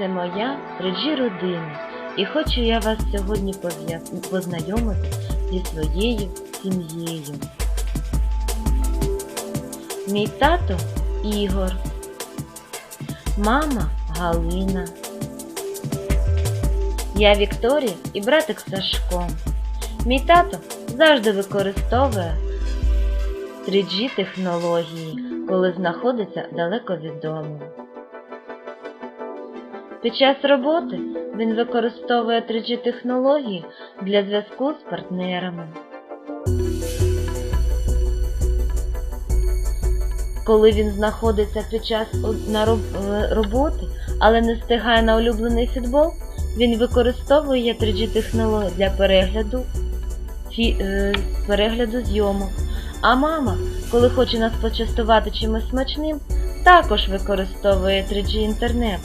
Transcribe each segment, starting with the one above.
це моя 3G родина. І хочу я вас сьогодні познайомити зі своєю сім'єю. Мій тато Ігор, мама Галина. Я Вікторія і братик Сашко. Мій тато завжди використовує 3G технології, коли знаходиться далеко від дому. Під час роботи він використовує 3G технології для зв'язку з партнерами. Коли він знаходиться під час на е, роботи, але не встигає на улюблений футбол, він використовує 3G технології для перегляду, фі, е, перегляду зйомок. А мама, коли хоче нас почастувати чимось смачним, також використовує 3G інтернет.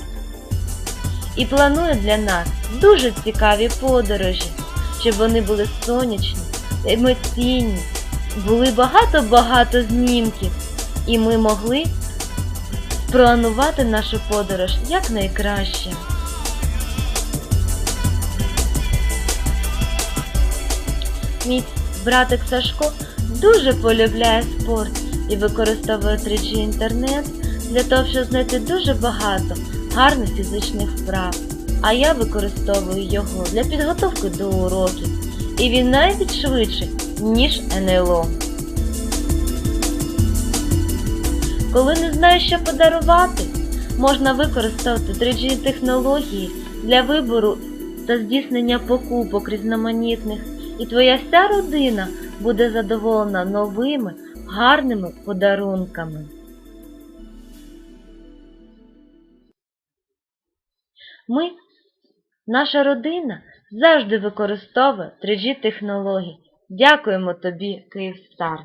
І планує для нас дуже цікаві подорожі, щоб вони були сонячні, емоційні, були багато-багато знімків, і ми могли спланувати нашу подорож якнайкраще. Мій братик Сашко дуже полюбляє спорт і використовує 3G інтернет для того, щоб знайти дуже багато гарних фізичних вправ. А я використовую його для підготовки до уроків. І він навіть швидший, ніж НЛО. Коли не знаєш, що подарувати, можна використовувати 3G технології для вибору та здійснення покупок різноманітних, і твоя вся родина буде задоволена новими, гарними подарунками. Ми, наша родина, завжди використовує 3G технології. Дякуємо тобі, Київстар.